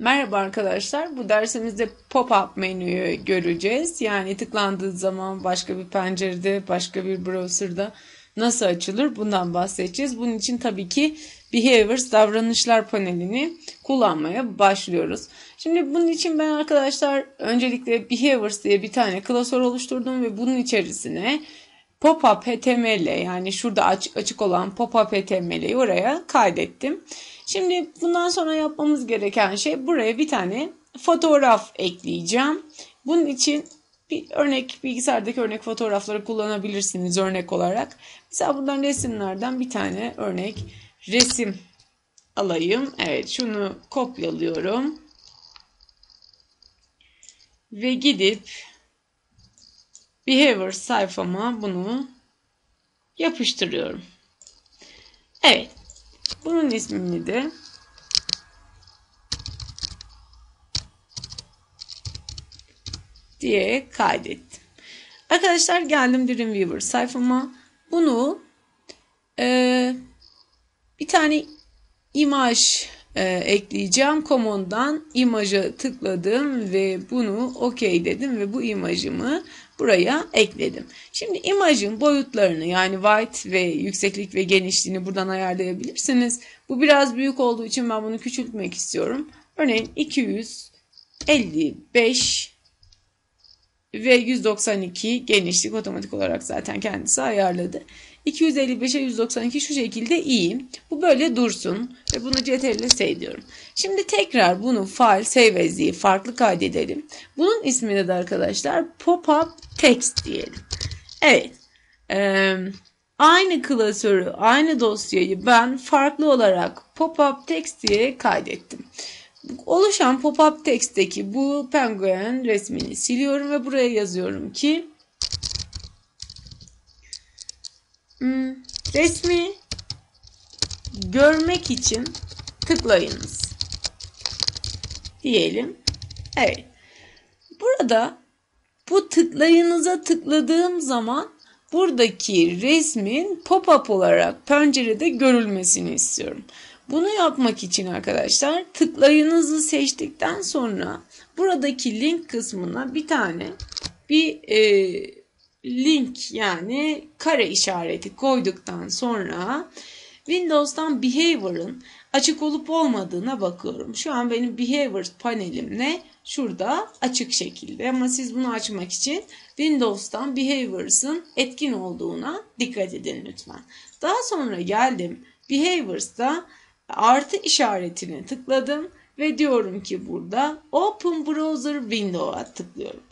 Merhaba arkadaşlar. Bu dersimizde pop-up menüyü göreceğiz. Yani tıklandığı zaman başka bir pencerede, başka bir browser'da nasıl açılır bundan bahsedeceğiz. Bunun için tabii ki Behaviors davranışlar panelini kullanmaya başlıyoruz. Şimdi bunun için ben arkadaşlar öncelikle Behaviors diye bir tane klasör oluşturdum ve bunun içerisine pop-up HTML yani şurada açık olan pop-up HTML'i oraya kaydettim. Şimdi bundan sonra yapmamız gereken şey buraya bir tane fotoğraf ekleyeceğim. Bunun için bir örnek bilgisayardaki örnek fotoğrafları kullanabilirsiniz örnek olarak. Mesela buradan resimlerden bir tane örnek resim alayım. Evet şunu kopyalıyorum. Ve gidip Behavior sayfama bunu yapıştırıyorum. Evet. Bunun ismini de diye kaydettim. Arkadaşlar geldim Dreamweaver sayfama. Bunu e, bir tane imaj e, ekleyeceğim. Command'dan imaja tıkladım ve bunu OK dedim ve bu imajımı buraya ekledim. Şimdi imajın boyutlarını yani white ve yükseklik ve genişliğini buradan ayarlayabilirsiniz. Bu biraz büyük olduğu için ben bunu küçültmek istiyorum. Örneğin 255 ve 192 genişlik otomatik olarak zaten kendisi ayarladı. 255'e 192 şu şekilde iyi. Bu böyle dursun ve bunu CTRL S diyorum. Şimdi tekrar bunu file save as diye farklı kaydedelim. Bunun ismini de arkadaşlar pop-up text diyelim. Evet. Ee, aynı klasörü, aynı dosyayı ben farklı olarak pop-up text diye kaydettim. Oluşan pop-up text'teki bu penguen resmini siliyorum ve buraya yazıyorum ki resmi görmek için tıklayınız. Diyelim. Evet. Burada bu tıklayınıza tıkladığım zaman buradaki resmin pop-up olarak pencerede görülmesini istiyorum. Bunu yapmak için arkadaşlar tıklayınızı seçtikten sonra buradaki link kısmına bir tane bir e, link yani kare işareti koyduktan sonra Windows'tan Behavior'ın açık olup olmadığına bakıyorum. Şu an benim Behavior panelimle şurada açık şekilde ama siz bunu açmak için Windows'tan Behaviors'ın etkin olduğuna dikkat edin lütfen. Daha sonra geldim Behaviors'ta artı işaretine tıkladım ve diyorum ki burada Open Browser Window'a tıklıyorum.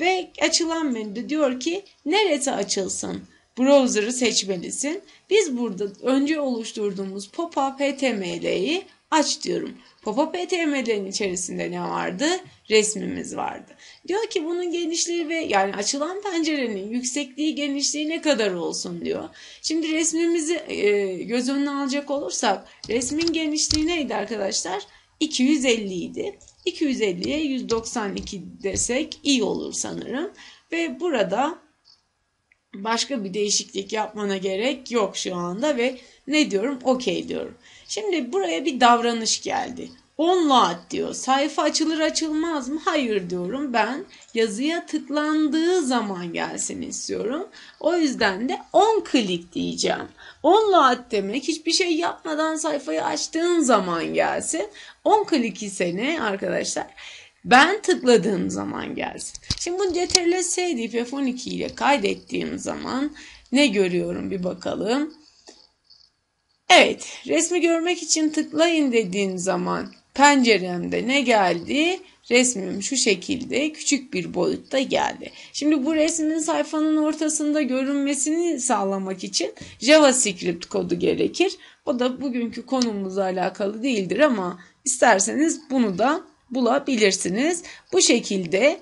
Ve açılan menüde diyor ki neresi açılsın? Browser'ı seçmelisin. Biz burada önce oluşturduğumuz pop-up HTML'yi aç diyorum. Pop-up HTML'in içerisinde ne vardı? Resmimiz vardı. Diyor ki bunun genişliği ve yani açılan pencerenin yüksekliği genişliği ne kadar olsun diyor. Şimdi resmimizi e, göz önüne alacak olursak resmin genişliği neydi arkadaşlar? 250 idi. 250'ye 192 desek iyi olur sanırım. Ve burada başka bir değişiklik yapmana gerek yok şu anda ve ne diyorum? Okey diyorum. Şimdi buraya bir davranış geldi. Onload diyor. Sayfa açılır açılmaz mı? Hayır diyorum. Ben yazıya tıklandığı zaman gelsin istiyorum. O yüzden de on click diyeceğim. Onload demek hiçbir şey yapmadan sayfayı açtığın zaman gelsin. On click ise ne arkadaşlar? Ben tıkladığım zaman gelsin. Şimdi bunu CTRL S deyip F12 ile kaydettiğim zaman ne görüyorum bir bakalım. Evet resmi görmek için tıklayın dediğim zaman penceremde ne geldi? Resmim şu şekilde küçük bir boyutta geldi. Şimdi bu resmin sayfanın ortasında görünmesini sağlamak için JavaScript kodu gerekir. O da bugünkü konumuzla alakalı değildir ama isterseniz bunu da bulabilirsiniz. Bu şekilde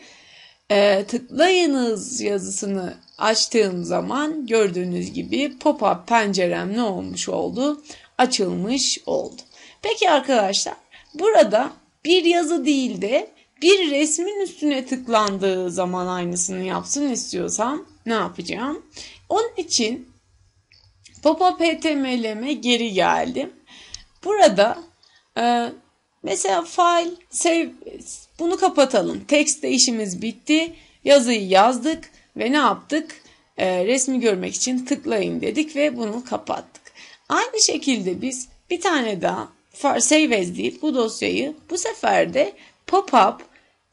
e, tıklayınız yazısını açtığım zaman gördüğünüz gibi pop-up pencerem ne olmuş oldu? Açılmış oldu. Peki arkadaşlar burada bir yazı değil de bir resmin üstüne tıklandığı zaman aynısını yapsın istiyorsam ne yapacağım? Onun için pop-up HTML'ime geri geldim. Burada e, mesela file, save, bunu kapatalım. Text işimiz bitti. Yazıyı yazdık ve ne yaptık? Ee, resmi görmek için tıklayın dedik ve bunu kapattık. Aynı şekilde biz bir tane daha save as değil bu dosyayı bu sefer de pop-up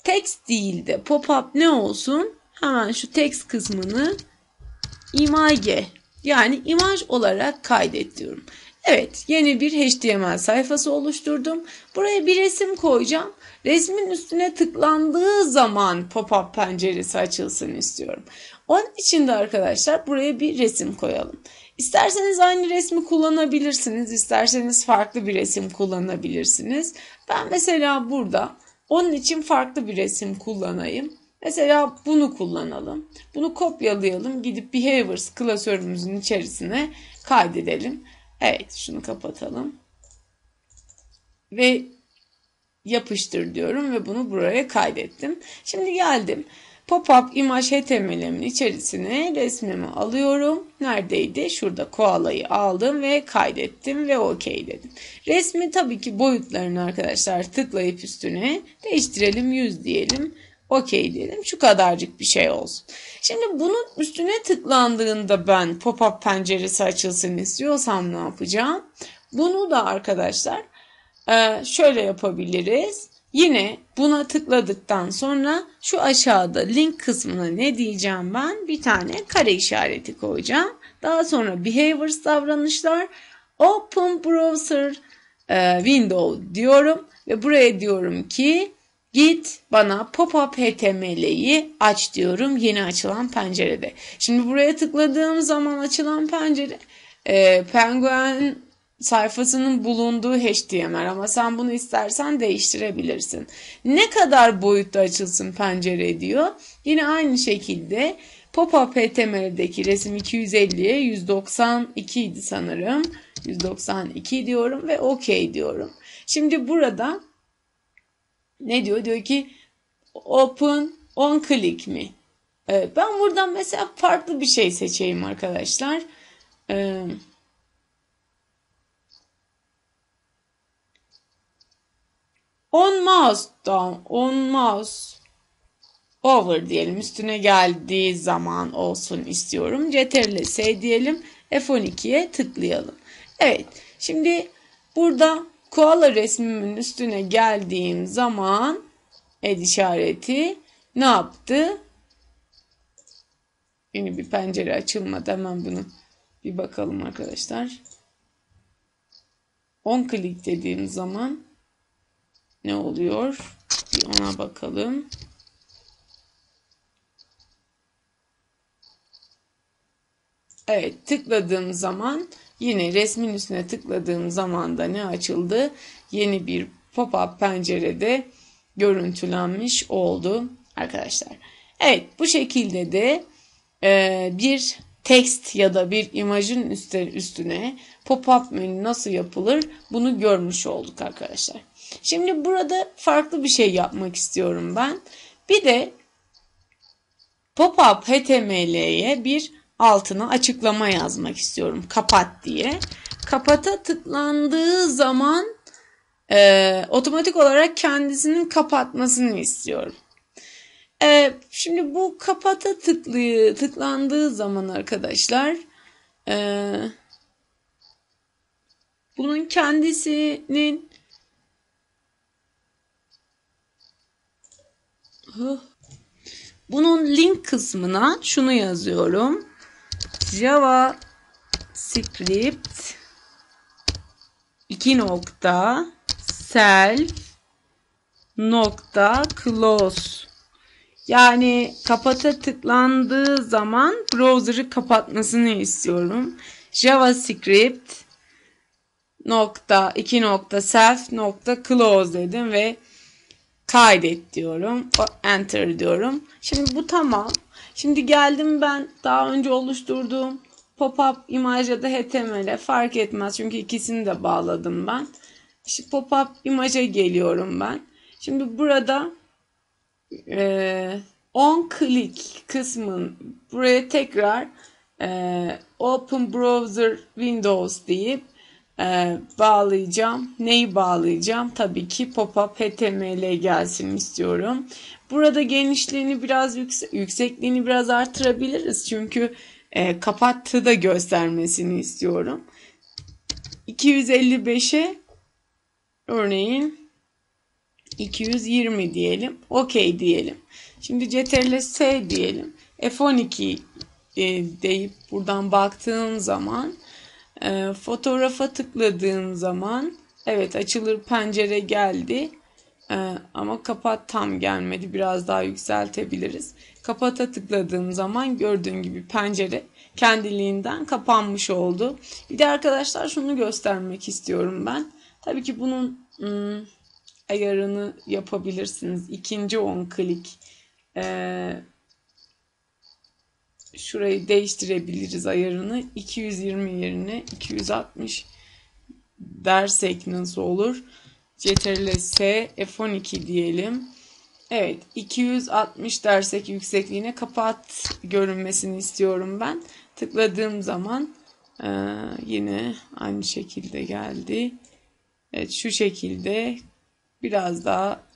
text değil de pop-up ne olsun? Hemen şu text kısmını image yani imaj olarak kaydet diyorum. Evet yeni bir HTML sayfası oluşturdum. Buraya bir resim koyacağım. Resmin üstüne tıklandığı zaman pop-up penceresi açılsın istiyorum. Onun için de arkadaşlar buraya bir resim koyalım. İsterseniz aynı resmi kullanabilirsiniz. isterseniz farklı bir resim kullanabilirsiniz. Ben mesela burada onun için farklı bir resim kullanayım. Mesela bunu kullanalım. Bunu kopyalayalım. Gidip behaviors klasörümüzün içerisine kaydedelim. Evet şunu kapatalım. Ve yapıştır diyorum ve bunu buraya kaydettim. Şimdi geldim. Pop-up imaj HTML'imin içerisine resmimi alıyorum. Neredeydi? Şurada koalayı aldım ve kaydettim ve OK dedim. Resmi tabii ki boyutlarını arkadaşlar tıklayıp üstüne değiştirelim 100 diyelim. OK diyelim. Şu kadarcık bir şey olsun. Şimdi bunun üstüne tıklandığında ben pop-up penceresi açılsın istiyorsam ne yapacağım? Bunu da arkadaşlar e, şöyle yapabiliriz. Yine buna tıkladıktan sonra şu aşağıda link kısmına ne diyeceğim ben? Bir tane kare işareti koyacağım. Daha sonra behaviors davranışlar open browser e, window diyorum ve buraya diyorum ki Git bana pop-up HTML'yi aç diyorum yeni açılan pencerede. Şimdi buraya tıkladığım zaman açılan pencere e, Penguin sayfasının bulunduğu HTML ama sen bunu istersen değiştirebilirsin. Ne kadar boyutta açılsın pencere diyor. Yine aynı şekilde pop-up HTML'deki resim 250'ye 192 idi sanırım. 192 diyorum ve OK diyorum. Şimdi burada ne diyor? Diyor ki open on click mi? Evet, ben buradan mesela farklı bir şey seçeyim arkadaşlar. Ee, on mouse down, on mouse over diyelim. Üstüne geldiği zaman olsun istiyorum. Ctrl S diyelim. F12'ye tıklayalım. Evet. Şimdi burada koala resmimin üstüne geldiğim zaman el işareti ne yaptı? Yeni bir pencere açılmadı. Hemen bunu bir bakalım arkadaşlar. 10 klik dediğim zaman ne oluyor? Bir ona bakalım. Evet tıkladığım zaman Yine resmin üstüne tıkladığım zaman da ne açıldı? Yeni bir pop-up pencerede görüntülenmiş oldu arkadaşlar. Evet bu şekilde de e, bir text ya da bir imajın üstüne pop-up menü nasıl yapılır bunu görmüş olduk arkadaşlar. Şimdi burada farklı bir şey yapmak istiyorum ben. Bir de pop-up HTML'ye bir altına açıklama yazmak istiyorum. Kapat diye. Kapata tıklandığı zaman e, otomatik olarak kendisinin kapatmasını istiyorum. E, şimdi bu kapata tıklı, tıklandığı zaman arkadaşlar e, bunun kendisinin bunun link kısmına şunu yazıyorum. Java script 2 nokta self nokta close yani kapata tıklandığı zaman browser'ı kapatmasını istiyorum. JavaScript nokta 2 nokta self nokta close dedim ve kaydet diyorum. Enter diyorum. Şimdi bu tamam. Şimdi geldim ben daha önce oluşturduğum pop-up imaj ya da HTML'e fark etmez. Çünkü ikisini de bağladım ben. İşte pop-up imaja geliyorum ben. Şimdi burada e, on click kısmın buraya tekrar e, open browser windows deyip e, bağlayacağım. Neyi bağlayacağım? Tabii ki pop-up HTML gelsin istiyorum. Burada genişliğini biraz yüksek, yüksekliğini biraz artırabiliriz. Çünkü e, kapattığı da göstermesini istiyorum. 255'e örneğin 220 diyelim. OK diyelim. Şimdi CTRL S diyelim. F12 e, deyip buradan baktığım zaman e, fotoğrafa tıkladığım zaman evet açılır pencere geldi. E, ama kapat tam gelmedi. Biraz daha yükseltebiliriz. Kapata tıkladığım zaman gördüğün gibi pencere kendiliğinden kapanmış oldu. Bir de arkadaşlar şunu göstermek istiyorum ben. Tabii ki bunun ım, ayarını yapabilirsiniz. İkinci on klik e, şurayı değiştirebiliriz ayarını. 220 yerine 260 dersek nasıl olur? Ctrl S F12 diyelim. Evet 260 dersek yüksekliğine kapat görünmesini istiyorum ben. Tıkladığım zaman e, yine aynı şekilde geldi. Evet şu şekilde biraz daha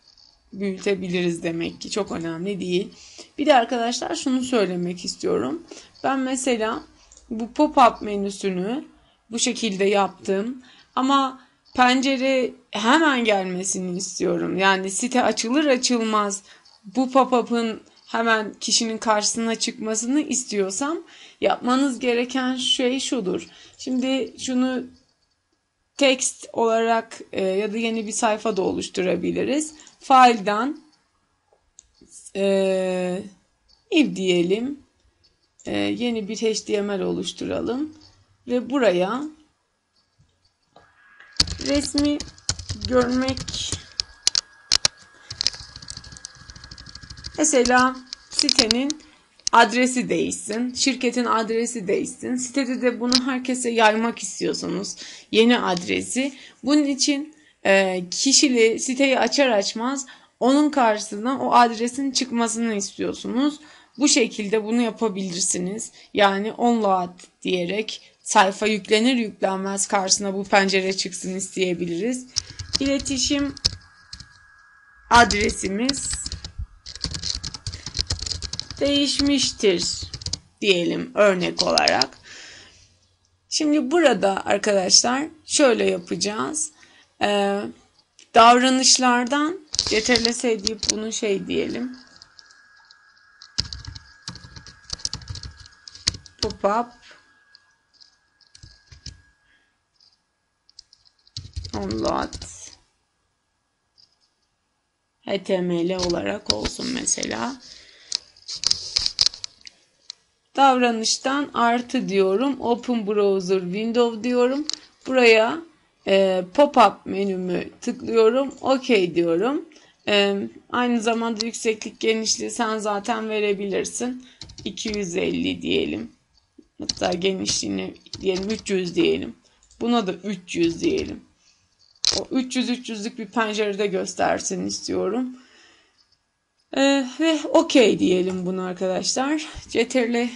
büyütebiliriz demek ki çok önemli değil. Bir de arkadaşlar şunu söylemek istiyorum. Ben mesela bu pop-up menüsünü bu şekilde yaptım ama pencere hemen gelmesini istiyorum. Yani site açılır açılmaz bu pop-up'ın hemen kişinin karşısına çıkmasını istiyorsam yapmanız gereken şey şudur. Şimdi şunu text olarak e, ya da yeni bir sayfa da oluşturabiliriz. File'dan e, if diyelim. E, yeni bir HTML oluşturalım. Ve buraya resmi görmek mesela sitenin adresi değişsin, şirketin adresi değişsin. Sitede de bunu herkese yaymak istiyorsanız yeni adresi. Bunun için e, kişili siteyi açar açmaz onun karşısına o adresin çıkmasını istiyorsunuz. Bu şekilde bunu yapabilirsiniz. Yani onload diyerek sayfa yüklenir yüklenmez karşısına bu pencere çıksın isteyebiliriz. İletişim adresimiz değişmiştir diyelim örnek olarak. Şimdi burada arkadaşlar şöyle yapacağız. Ee, davranışlardan Ctrl deyip bunu şey diyelim. Pop up download HTML olarak olsun mesela. Davranıştan artı diyorum. Open Browser Window diyorum. Buraya e, pop-up menümü tıklıyorum. OK diyorum. E, aynı zamanda yükseklik genişliği sen zaten verebilirsin. 250 diyelim. Hatta genişliğini diyelim 300 diyelim. Buna da 300 diyelim. O 300-300'lük bir pencerede göstersin istiyorum. Ee, ve OK diyelim bunu arkadaşlar. Ctrl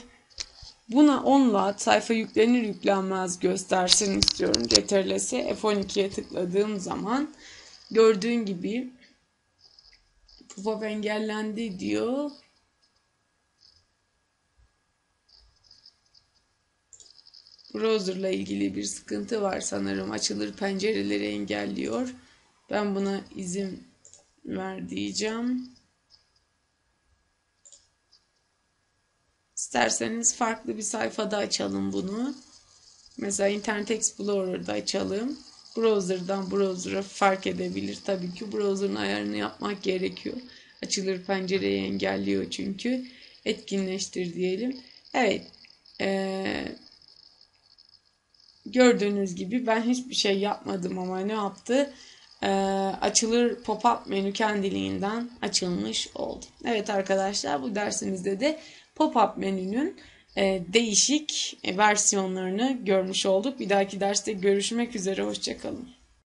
Buna onunla sayfa yüklenir yüklenmez göstersin istiyorum. Ctrl S F12'ye tıkladığım zaman gördüğün gibi pop engellendi diyor. Browser'la ilgili bir sıkıntı var sanırım. Açılır pencereleri engelliyor. Ben buna izin ver diyeceğim. İsterseniz farklı bir sayfada açalım bunu. Mesela Internet Explorer'da açalım. Browser'dan browser'a fark edebilir. Tabii ki browser'ın ayarını yapmak gerekiyor. Açılır pencereyi engelliyor çünkü. Etkinleştir diyelim. Evet. Ee, gördüğünüz gibi ben hiçbir şey yapmadım ama ne yaptı? Ee, açılır pop-up menü kendiliğinden açılmış oldu. Evet arkadaşlar bu dersimizde de pop-up menünün e, değişik versiyonlarını görmüş olduk. Bir dahaki derste görüşmek üzere. Hoşçakalın.